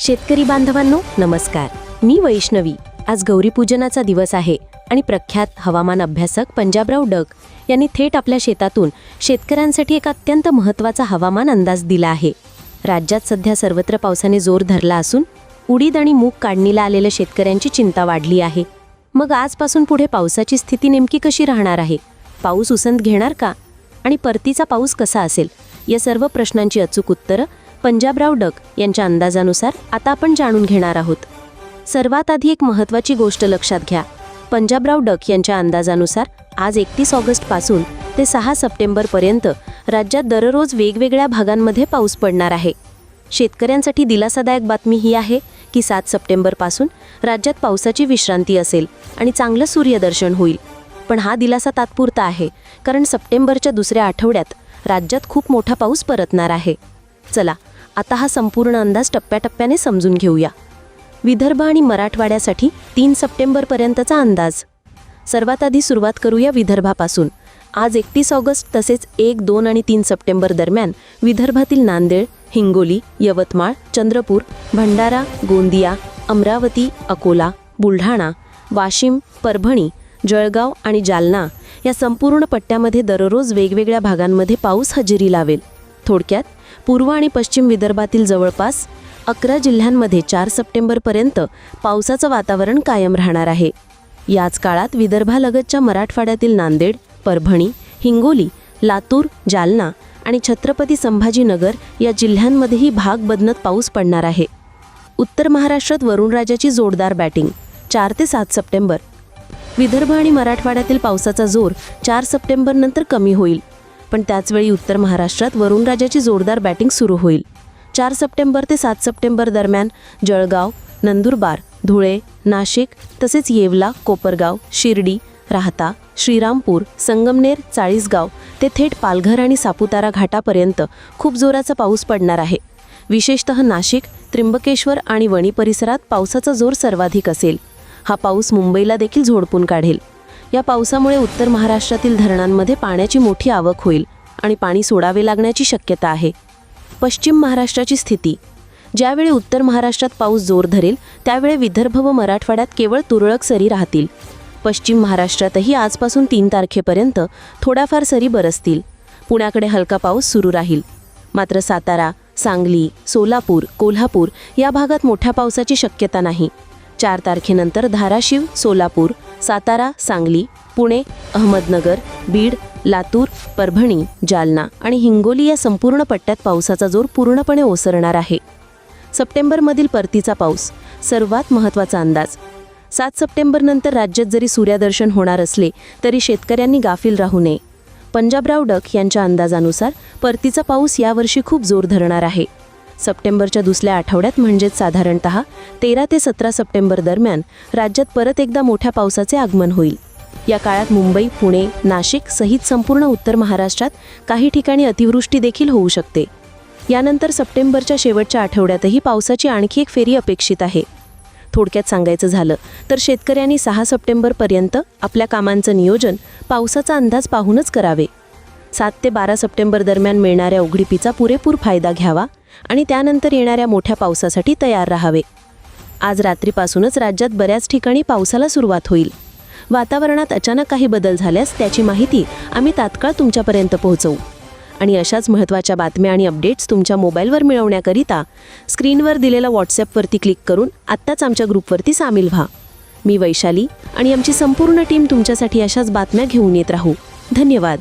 शेतकरी बांधवांनो नमस्कार. मी वैष्णवी. आज गौरीपूजनाचा दिवस आहे आणि प्रख्यात हवामान अभ्यासक पंजाबराव डग यांनी थेट आपल्या शेतातून शेतकऱ्यांसाठी एक अत्यंत महत्त्वाचा हवामान अंदाज दिला आहे. राज्यात सध्या सर्वत्र पावसाने जोर धरला असून उडीद आणि मूग काढणीला आलेल्या शेतकऱ्यांची चिंता वाढली आहे. मग आजपासून पुढे पावसाची स्थिती नेमकी कशी राहणार आहे? पाऊस उसंत घेणार का? आणि परतीचा पाऊस कसा असेल? या सर्व प्रश्नांची अचूक उत्तरं पंजाबराव डक यांच्या अंदाजानुसार आता आपण जाणून घेणार आहोत. सर्वात आधी एक महत्त्वाची गोष्ट लक्षात घ्या. पंजाबराव डक यांच्या अंदाजानुसार आज एकतीस ऑगस्टपासून ते सहा सप्टेंबरपर्यंत राज्यात दररोज वेगवेगळ्या भागांमध्ये पाऊस पडणार आहे. शेतकऱ्यांसाठी दिलासादायक बातमी ही आहे की सात सप्टेंबरपासून राज्यात पावसाची विश्रांती असेल आणि चांगलं सूर्यदर्शन होईल. पण हा दिलासा तात्पुरता आहे कारण सप्टेंबरच्या दुसऱ्या आठवड्यात राज्यात खूप मोठा पाऊस परतणार आहे. चला आता हा संपूर्ण अंदाज टप्प्याटप्प्याने समजून घेऊया. विदर्भ आणि मराठवाड्यासाठी तीन सप्टेंबरपर्यंतचा अंदाज. सर्वात आधी सुरुवात करूया विदर्भापासून. आज एकतीस ऑगस्ट तसेच एक दोन आणि तीन सप्टेंबर दरम्यान विदर्भातील नांदेड हिंगोली यवतमाळ चंद्रपूर भंडारा गोंदिया अमरावती अकोला बुलढाणा वाशिम परभणी जळगाव आणि जालना या संपूर्ण पट्ट्यामध्ये दररोज वेगवेगळ्या भागांमध्ये पाऊस हजेरी लावेल. थोडक्यात पूर्व आणि पश्चिम विदर्भातील जवळपास अकरा जिल्ह्यांमध्ये चार सप्टेंबरपर्यंत पावसाचं वातावरण कायम राहणार आहे. याच काळात विदर्भालगतच्या मराठवाड्यातील नांदेड परभणी हिंगोली लातूर जालना आणि छत्रपती संभाजीनगर या जिल्ह्यांमध्येही भाग बदलत पाऊस पडणार आहे. उत्तर महाराष्ट्रात वरुणराजाची जोरदार बॅटिंग चार ते सात सप्टेंबर. विदर्भ आणि मराठवाड्यातील पावसाचा जोर चार सप्टेंबरनंतर कमी होईल. पण त्याचवेळी उत्तर महाराष्ट्रात वरुणराजाची जोरदार बॅटिंग सुरू होईल. चार सप्टेंबर ते सात सप्टेंबर दरम्यान जळगाव नंदुरबार धुळे नाशिक तसेच येवला कोपरगाव शिर्डी राहता श्रीरामपूर संगमनेर चाळीसगाव ते थेट पालघर आणि सापुतारा घाटापर्यंत खूप जोराचा पाऊस पडणार आहे. विशेषतः नाशिक त्र्यंबकेश्वर आणि वणी परिसरात पावसाचा जोर सर्वाधिक असेल. हा पाऊस मुंबईला देखील झोडपून काढेल. या पावसामुळे उत्तर महाराष्ट्रातील धरणांमध्ये पाण्याची मोठी आवक होईल आणि पाणी सोडावे लागण्याची शक्यता आहे. पश्चिम महाराष्ट्राची स्थिती. ज्यावेळी उत्तर महाराष्ट्रात पाऊस जोर धरेल त्यावेळी विदर्भ व मराठवाड्यात केवळ तुरळक सरी राहतील. पश्चिम महाराष्ट्रातही आजपासून तीन तारखेपर्यंत थोड्याफार सरी बरसतील. पुण्याकडे हलका पाऊस सुरू राहील. मात्र सातारा सांगली सोलापूर कोल्हापूर या भागात मोठ्या पावसाची शक्यता नाही. चार तारखेनंतर धाराशिव सोलापूर सातारा सांगली पुणे अहमदनगर बीड लातूर परभणी जालना आणि हिंगोली या संपूर्ण पट्ट्यात पावसाचा जोर पूर्णपणे ओसरणार आहे. सप्टेंबरमधील परतीचा पाऊस सर्वात महत्त्वाचा अंदाज. सात सप्टेंबरनंतर राज्यात जरी सूर्यदर्शन होणार असले तरी शेतकऱ्यांनी गाफील राहू नये. पंजाबराव डक यांच्या अंदाजानुसार परतीचा पाऊस यावर्षी खूप जोर धरणार आहे. सप्टेंबरच्या दुसऱ्या आठवड्यात म्हणजेच साधारणत तेरा ते सतरा सप्टेंबर दरम्यान राज्यात परत एकदा मोठ्या पावसाचे आगमन होईल. या काळात मुंबई पुणे नाशिक सहित संपूर्ण उत्तर महाराष्ट्रात काही ठिकाणी अतिवृष्टी देखील होऊ शकते. यानंतर सप्टेंबरच्या शेवटच्या आठवड्यातही पावसाची आणखी एक फेरी अपेक्षित आहे. थोडक्यात सांगायचं झालं तर शेतकऱ्यांनी सहा सप्टेंबरपर्यंत आपल्या कामांचं नियोजन पावसाचा अंदाज पाहूनच करावे. सात ते बारा सप्टेंबर दरम्यान मिळणाऱ्या उघडीपीचा पुरेपूर फायदा घ्यावा आणि त्यानंतर येणाऱ्या मोठ्या पावसासाठी तयार राहावे. आज रात्रीपासूनच राज्यात बऱ्याच ठिकाणी पावसाला सुरुवात होईल. वातावरणात अचानक काही बदल झाल्यास त्याची माहिती आम्ही तात्काळ तुमच्यापर्यंत पोहोचवू. आणि अशाच महत्त्वाच्या बातम्या आणि अपडेट्स तुमच्या मोबाईलवर मिळवण्याकरिता स्क्रीनवर दिलेल्या व्हॉट्सॲपवरती क्लिक करून आत्ताच आमच्या ग्रुपवरती सामील व्हा. मी वैशाली आणि आमची संपूर्ण टीम तुमच्यासाठी अशाच बातम्या घेऊन येत राहू. धन्यवाद.